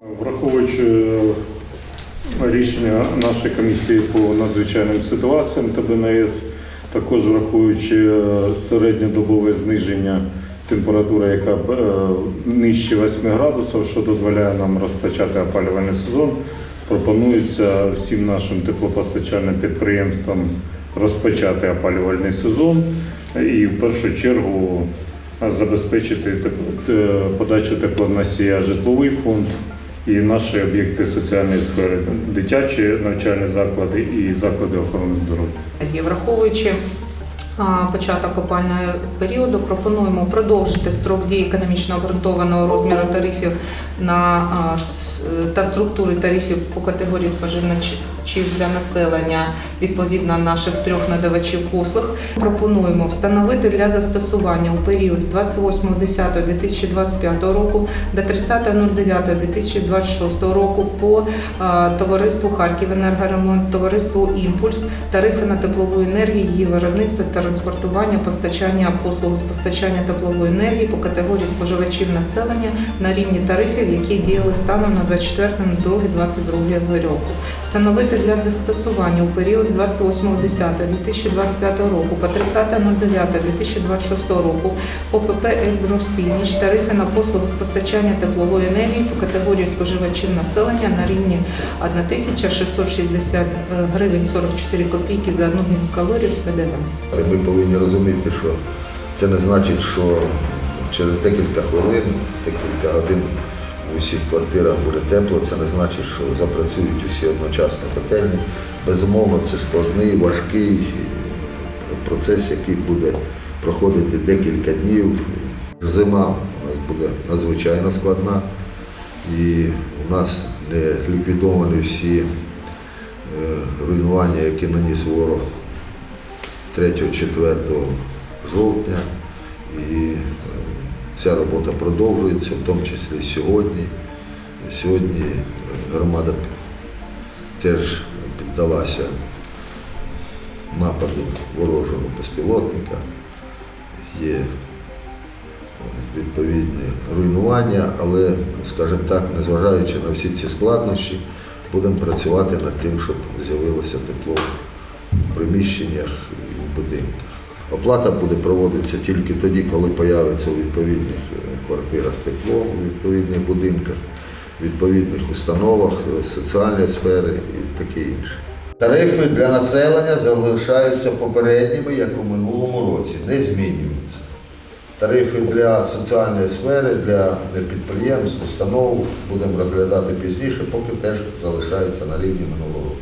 Враховуючи е, рішення нашої комісії по надзвичайним ситуаціям та БНС, також враховуючи е, середньодобове зниження температури, яка е, нижче 8 градусів, що дозволяє нам розпочати опалювальний сезон, пропонується всім нашим теплопостачальним підприємствам розпочати опалювальний сезон і в першу чергу забезпечити подачу теплоносія житловий фонд і наші об'єкти соціальної сфери, дитячі навчальні заклади і заклади охорони здоров'я. І враховуючи початок опального періоду, пропонуємо продовжити строк дії економічно обґрунтованого розміру тарифів на та структури тарифів по категорії споживачів для населення відповідно наших трьох надавачів послуг. Пропонуємо встановити для застосування у період з 28.10.2025 року до 30.09.2026 року по товариству Харків енергоремонт, товариству Імпульс, тарифи на теплову енергію, її виробництво, транспортування, постачання послуг з постачання теплової енергії по категорії споживачів населення на рівні тарифів, які діяли станом на 24.02.2022 року. Встановити для застосування у період з 28.10.2025 року по 30.09.2026 року по ПП тарифи на послуги з постачання теплової енергії по категорії споживачів населення на рівні 1660 гривень 44 копійки за одну гігакалорію з ПДВ. Ми повинні розуміти, що це не значить, що через декілька хвилин, декілька годин у всіх квартирах буде тепло. Це не значить, що запрацюють усі одночасно котельні. Безумовно, це складний, важкий процес, який буде проходити декілька днів. Зима у нас буде надзвичайно складна, і у нас не ліквідовані всі е, руйнування, які наніс ворог 3-4 жовтня. І е, ця робота продовжується, в тому числі сьогодні. Сьогодні е, громада теж піддалася нападу ворожого безпілотника. Є відповідні руйнування, але, скажімо так, незважаючи на всі ці складнощі, будемо працювати над тим, щоб з'явилося тепло в приміщеннях і в будинках. Оплата буде проводитися тільки тоді, коли появиться у відповідних е, квартирах тепло, у відповідних будинках, відповідних установах е, соціальної сфери і таке інше. Тарифи для населення залишаються попередніми, як у минулому році, не змінюються. Тарифи для соціальної сфери, для підприємств, установ будемо розглядати пізніше, поки теж залишаються на рівні минулого року.